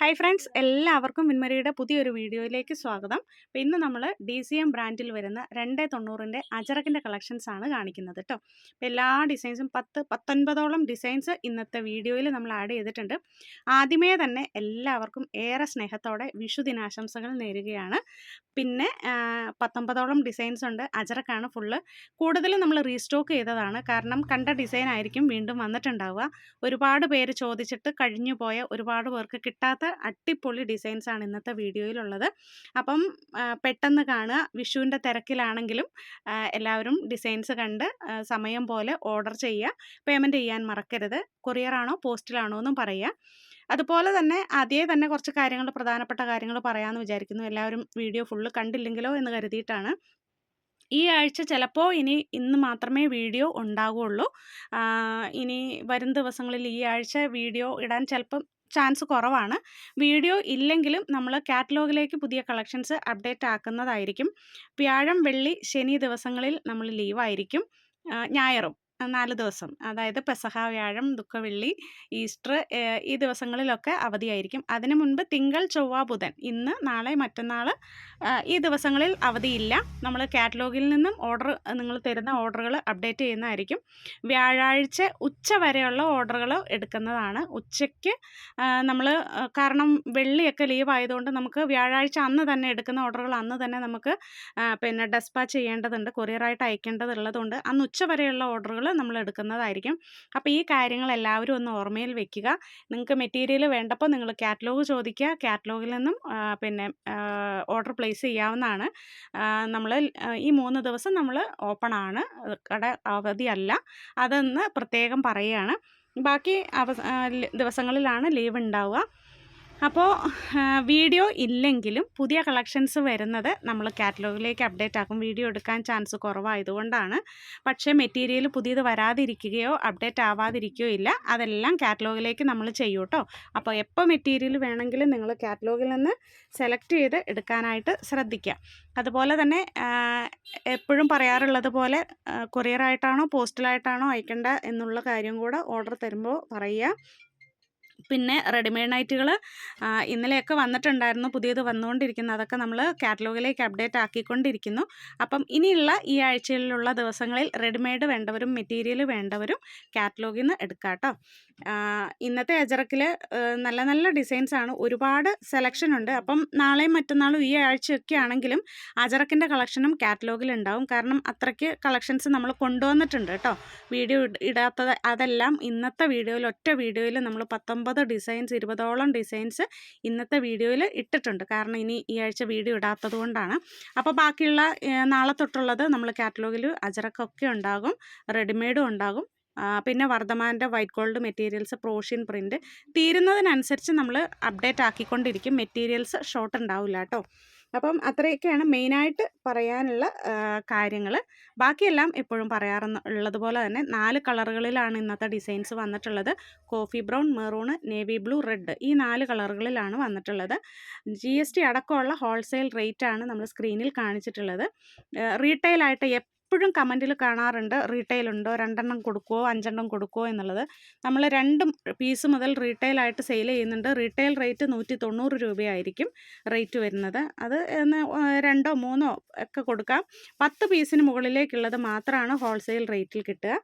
Hi friends എല്ലാവർക്കും മിൻമരിയുടെ പുതിയൊരു വീഡിയോയിലേക്ക് സ്വാഗതം. അപ്പോൾ ഇന്ന് നമ്മൾ ഡി സി എം ബ്രാൻഡിൽ വരുന്ന രണ്ട് തൊണ്ണൂറിന്റെ അജറക്കിന്റെ കളക്ഷൻസ് ആണ് കാണിക്കുന്നത് കേട്ടോ അപ്പോൾ എല്ലാ ഡിസൈൻസും പത്ത് പത്തൊൻപതോളം ഡിസൈൻസ് ഇന്നത്തെ വീഡിയോയിൽ നമ്മൾ ആഡ് ചെയ്തിട്ടുണ്ട്. ആദ്യമേ തന്നെ എല്ലാവർക്കും ഏറെ സ്നേഹത്തോടെ വിഷു ദിനാശംസകൾ നേരുകയാണ്. പിന്നെ പത്തൊമ്പതോളം ഡിസൈൻസ് ഉണ്ട്. അജറക്കാണ് ഫുള്ള് കൂടുതലും നമ്മൾ റീസ്റ്റോക്ക് ചെയ്തതാണ്. കാരണം കണ്ട ഡിസൈൻ ആയിരിക്കും വീണ്ടും വന്നിട്ടുണ്ടാവുക. ഒരുപാട് പേര് ചോദിച്ചിട്ട് കഴിഞ്ഞു പോയ ഒരുപാട് പേർക്ക് കിട്ടാത്ത അടിപൊളി ഡിസൈൻസ് ആണ് ഇന്നത്തെ വീഡിയോയിലുള്ളത്. അപ്പം പെട്ടെന്ന് കാണുക. വിഷുവിന്റെ തിരക്കിലാണെങ്കിലും എല്ലാവരും ഡിസൈൻസ് കണ്ട് സമയം പോലെ ഓർഡർ ചെയ്യുക. പേയ്മെന്റ് ചെയ്യാൻ മറക്കരുത്. കൊറിയറാണോ പോസ്റ്റിലാണോ എന്നും പറയുക. അതുപോലെ തന്നെ അതേ തന്നെ കുറച്ച് കാര്യങ്ങൾ പ്രധാനപ്പെട്ട കാര്യങ്ങൾ പറയാമെന്ന് വിചാരിക്കുന്നു. എല്ലാവരും വീഡിയോ ഫുള്ള് കണ്ടില്ലെങ്കിലോ എന്ന് കരുതിയിട്ടാണ്. ഈ ആഴ്ച ചിലപ്പോൾ ഇനി ഇന്ന് മാത്രമേ വീഡിയോ ഉണ്ടാവുകയുള്ളൂ. ഇനി വരും ദിവസങ്ങളിൽ ഈ ആഴ്ച വീഡിയോ ഇടാൻ ചിലപ്പം ചാൻസ് കുറവാണ്. വീഡിയോ ഇല്ലെങ്കിലും നമ്മൾ കാറ്റലോഗിലേക്ക് പുതിയ കളക്ഷൻസ് അപ്ഡേറ്റ് ആക്കുന്നതായിരിക്കും വ്യാഴം വെള്ളി ശനി ദിവസങ്ങളിൽ നമ്മൾ ലീവായിരിക്കും. ഞായറും. നാല് ദിവസം. അതായത് പെസഹ വ്യാഴം ദുഃഖവെള്ളി ഈസ്റ്റർ ഈ ദിവസങ്ങളിലൊക്കെ അവധിയായിരിക്കും. അതിനു മുൻപ് തിങ്കൾ ചൊവ്വ ബുധൻ. ഇന്ന് നാളെ മറ്റന്നാൾ ഈ ദിവസങ്ങളിൽ അവധിയില്ല. നമ്മൾ കാറ്റലോഗിൽ നിന്നും ഓർഡർ നിങ്ങൾ തരുന്ന ഓർഡറുകൾ അപ്ഡേറ്റ് ചെയ്യുന്നതായിരിക്കും. വ്യാഴാഴ്ച ഉച്ച വരെയുള്ള ഓർഡറുകൾ എടുക്കുന്നതാണ്. ഉച്ചയ്ക്ക് നമ്മൾ കാരണം വെള്ളിയൊക്കെ ലീവ് ആയതുകൊണ്ട് നമുക്ക് വ്യാഴാഴ്ച അന്ന് തന്നെ എടുക്കുന്ന ഓർഡറുകൾ അന്ന് തന്നെ നമുക്ക് പിന്നെ ഡെസ്പാച്ച് ചെയ്യേണ്ടതുണ്ട് കൊറിയറായിട്ട് അയക്കേണ്ടതുള്ളതുകൊണ്ട് അന്ന് ഉച്ച വരെയുള്ള ഓർഡറുകൾ നമ്മൾ എടുക്കുന്നതായിരിക്കും അപ്പോൾ ഈ കാര്യങ്ങൾ എല്ലാവരും ഒന്ന് ഓർമ്മയിൽ വെക്കുക. നിങ്ങൾക്ക് മെറ്റീരിയൽ വേണ്ടപ്പോൾ നിങ്ങൾ കാറ്റലോഗ് ചോദിക്കുക. കാറ്റലോഗിൽ നിന്നും പിന്നെ ഓർഡർ പ്ലേസ് ചെയ്യാവുന്നതാണ്. നമ്മൾ ഈ മൂന്ന് ദിവസം നമ്മൾ ഓപ്പൺ ആണ് കട അവധിയല്ല. അതെന്ന് പ്രത്യേകം പറയുകയാണ്. ബാക്കി അവ ദിവസങ്ങളിലാണ് ലീവ് ഉണ്ടാവുക. അപ്പോൾ വീഡിയോ ഇല്ലെങ്കിലും പുതിയ കളക്ഷൻസ് വരുന്നത് നമ്മൾ കാറ്റലോഗിലേക്ക് അപ്ഡേറ്റ് ആക്കും. വീഡിയോ എടുക്കാൻ ചാൻസ് കുറവായതുകൊണ്ടാണ്. പക്ഷേ മെറ്റീരിയൽ പുതിയത് വരാതിരിക്കുകയോ അപ്ഡേറ്റ് ആവാതിരിക്കുകയോ ഇല്ല. അതെല്ലാം കാറ്റലോഗിലേക്ക് നമ്മൾ ചെയ്യൂ കേട്ടോ അപ്പോൾ എപ്പോൾ മെറ്റീരിയൽ വേണമെങ്കിലും നിങ്ങൾ കാറ്റലോഗിൽ നിന്ന് സെലക്ട് ചെയ്ത് എടുക്കാനായിട്ട് ശ്രദ്ധിക്കുക അതുപോലെ തന്നെ എപ്പോഴും പറയാറുള്ളത് പോലെ കൊറിയറായിട്ടാണോ പോസ്റ്റലായിട്ടാണോ അയക്കേണ്ട എന്നുള്ള കാര്യം കൂടെ ഓർഡർ തരുമ്പോൾ പറയുക. പിന്നെ റെഡിമെയ്ഡ് നൈറ്റുകൾ ഇന്നലെയൊക്കെ വന്നിട്ടുണ്ടായിരുന്നു. പുതിയത് വന്നുകൊണ്ടിരിക്കുന്നു. അതൊക്കെ നമ്മൾ കാറ്റലോഗിലേക്ക് അപ്ഡേറ്റ് ആക്കിക്കൊണ്ടിരിക്കുന്നു. അപ്പം ഇനിയുള്ള ഈ ആഴ്ചയിലുള്ള ദിവസങ്ങളിൽ റെഡിമെയ്ഡ് വേണ്ടവരും മെറ്റീരിയൽ വേണ്ടവരും കാറ്റലോഗിൽ നിന്ന് എടുക്കാം കേട്ടോ. ഇന്നത്തെ അജറക്കിൽ നല്ല നല്ല ഡിസൈൻസാണ്. ഒരുപാട് സെലക്ഷൻ ഉണ്ട്. അപ്പം നാളെയും മറ്റന്നാളും ഈ ആഴ്ചയൊക്കെ ആണെങ്കിലും അജറക്കിന്റെ കളക്ഷനും കാറ്റലോഗിൽ ഉണ്ടാവും കാരണം അത്രയ്ക്ക് കളക്ഷൻസ് നമ്മൾ കൊണ്ടുവന്നിട്ടുണ്ട് കേട്ടോ. വീഡിയോ ഇടാത്തത് അതെല്ലാം ഇന്നത്തെ വീഡിയോയിൽ ഒറ്റ വീഡിയോയിൽ നമ്മൾ പത്തൊമ്പത് ഡിസൈൻസ് ഇരുപതോളം ഡിസൈൻസ് ഇന്നത്തെ വീഡിയോയിൽ ഇട്ടിട്ടുണ്ട്. കാരണം ഇനി ഈ ആഴ്ച വീഡിയോ ഇടാത്തത് കൊണ്ടാണ്. അപ്പോൾ ബാക്കിയുള്ള നാളെ തൊട്ടുള്ളത് നമ്മൾ കാറ്റലോഗിൽ അജറക്കൊക്കെ ഉണ്ടാകും റെഡിമെയ്ഡും ഉണ്ടാകും. പിന്നെ വർദ്ധമാന്റെ വൈറ്റ് ഗോൾഡ് മെറ്റീരിയൽസ് പ്രോഷ്യൻ പ്രിന്റ് തീരുന്നതിനനുസരിച്ച് നമ്മൾ അപ്ഡേറ്റ് ആക്കിക്കൊണ്ടിരിക്കും. മെറ്റീരിയൽസ് ഷോർട്ട് ഉണ്ടാവില്ല കേട്ടോ. അപ്പം അത്രയൊക്കെയാണ് മെയിനായിട്ട് പറയാനുള്ള കാര്യങ്ങൾ ബാക്കിയെല്ലാം എപ്പോഴും പറയാറെന്ന് ഉള്ളതുപോലെ തന്നെ നാല് കളറുകളിലാണ് ഇന്നത്തെ ഡിസൈൻസ് വന്നിട്ടുള്ളത്. Coffee brown maroon navy blue red ഈ നാല് കളറുകളിലാണ് വന്നിട്ടുള്ളത്. ജി എസ് ടി അടക്കമുള്ള ഹോൾസെയിൽ റേറ്റാണ് നമ്മൾ സ്ക്രീനിൽ കാണിച്ചിട്ടുള്ളത്. റീറ്റെയിലായിട്ട് എപ്പോഴും കമന്റിൽ കാണാറുണ്ട്. റീറ്റെയിൽ ഉണ്ടോ രണ്ടെണ്ണം കൊടുക്കുമോ അഞ്ചെണ്ണം കൊടുക്കുമോ എന്നുള്ളത്. നമ്മൾ രണ്ട് പീസ് മുതൽ റീറ്റെയിലായിട്ട് സെയിൽ ചെയ്യുന്നുണ്ട്. റീറ്റെയിൽ റേറ്റ് നൂറ്റി തൊണ്ണൂറ് രൂപയായിരിക്കും റേറ്റ് വരുന്നത്. അത് രണ്ടോ മൂന്നോ ഒക്കെ കൊടുക്കാം. പത്ത് പീസിന് മുകളിലേക്കുള്ളത് മാത്രമാണ് ഹോൾസെയിൽ റേറ്റിൽ കിട്ടുക.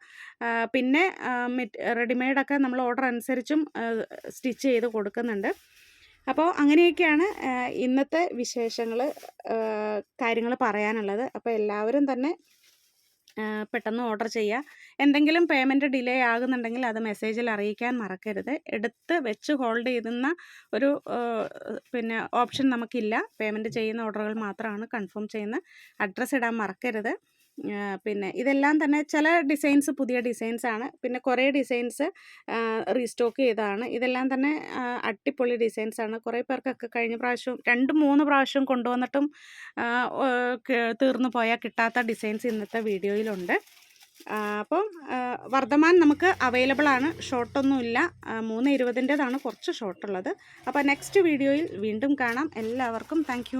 പിന്നെ റെഡിമെയ്ഡൊക്കെ നമ്മൾ ഓർഡർ അനുസരിച്ചും സ്റ്റിച്ച് ചെയ്ത് കൊടുക്കുന്നുണ്ട്. അപ്പോൾ അങ്ങനെയൊക്കെയാണ് ഇന്നത്തെ വിശേഷങ്ങൾ കാര്യങ്ങൾ പറയാനുള്ളത്. അപ്പോൾ എല്ലാവരും തന്നെ പെട്ടെന്ന് ഓർഡർ ചെയ്യുക എന്തെങ്കിലും പേയ്മെന്റ് ഡിലേ ആകുന്നുണ്ടെങ്കിൽ അത് മെസ്സേജിൽ അറിയിക്കാൻ മറക്കരുത്. എടുത്ത് വെച്ച് ഹോൾഡ് ചെയ്യുന്ന ഒരു പിന്നെ ഓപ്ഷൻ നമുക്കില്ല. പേയ്മെന്റ് ചെയ്യുന്ന ഓർഡറുകൾ മാത്രമാണ് കൺഫേം ചെയ്യുന്ന അഡ്രസ്സ് ഇടാൻ മറക്കരുത്. പിന്നെ ഇതെല്ലാം തന്നെ ചില ഡിസൈൻസ് പുതിയ ഡിസൈൻസ് ആണ് പിന്നെ കുറേ ഡിസൈൻസ് റീസ്റ്റോക്ക് ചെയ്തതാണ്. ഇതെല്ലാം തന്നെ അടിപൊളി ഡിസൈൻസ് ആണ് കുറേ പേർക്കൊക്കെ കഴിഞ്ഞ പ്രാവശ്യം രണ്ട് മൂന്ന് പ്രാവശ്യം കൊണ്ടുവന്നിട്ടും തീർന്നു പോയാൽ കിട്ടാത്ത ഡിസൈൻസ് ഇന്നത്തെ വീഡിയോയിലുണ്ട്. അപ്പം വർദ്ധമാൻ നമുക്ക് അവൈലബിൾ ആണ്. ഷോർട്ടൊന്നുമില്ല മൂന്ന് ഇരുപതിന്റെതാണ് കുറച്ച് ഷോർട്ടുള്ളത് അപ്പോൾ നെക്സ്റ്റ് വീഡിയോയിൽ വീണ്ടും കാണാം. എല്ലാവർക്കും താങ്ക്